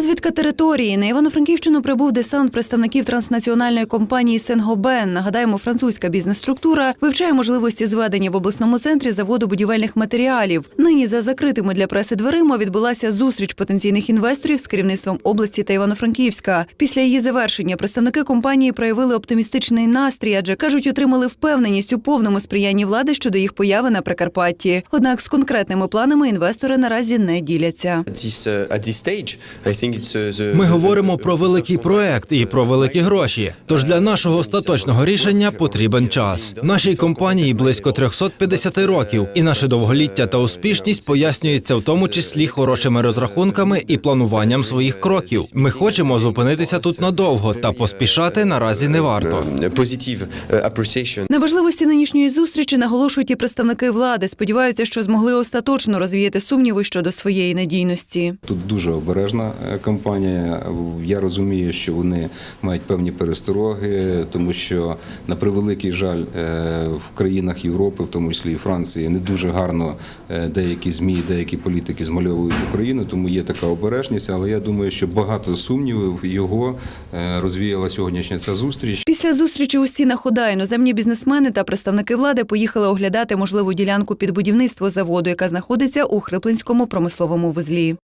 Розвідка території на Івано-Франківщину прибув десант представників транснаціональної компанії Сенгобен. Нагадаємо, французька бізнес-структура вивчає можливості зведення в обласному центрі заводу будівельних матеріалів. Нині за закритими для преси дверима відбулася зустріч потенційних інвесторів з керівництвом області та Івано-Франківська. Після її завершення представники компанії проявили оптимістичний настрій, адже кажуть, отримали впевненість у повному сприянні влади щодо їх появи на Прикарпатті. Однак з конкретними планами інвестори наразі не діляться. Ми говоримо про великий проект і про великі гроші. Тож для нашого остаточного рішення потрібен час. Нашій компанії близько 350 років, і наше довголіття та успішність пояснюється в тому числі хорошими розрахунками і плануванням своїх кроків. Ми хочемо зупинитися тут надовго, та поспішати наразі не варто. uh, На важливості нинішньої зустрічі наголошують і представники влади. Сподіваються, що змогли остаточно розвіяти сумніви щодо своєї надійності. Тут дуже обережна е, компанія. Я розумію, що вони мають певні перестороги, тому що на превеликий жаль е, в країнах Європи, в тому числі і Франції, не дуже гарно е, деякі змі, деякі політики змальовують Україну, тому є така обережність. Але я думаю, що багато сумнівів його е, розвіяла сьогоднішня ця зустріч. Після зустрічі у стінах ОДА іноземні бізнесмени та представники влади поїхали оглядати можливу ділянку під будівництво заводу, яка знаходиться у Хриплинському промисловому вузлі.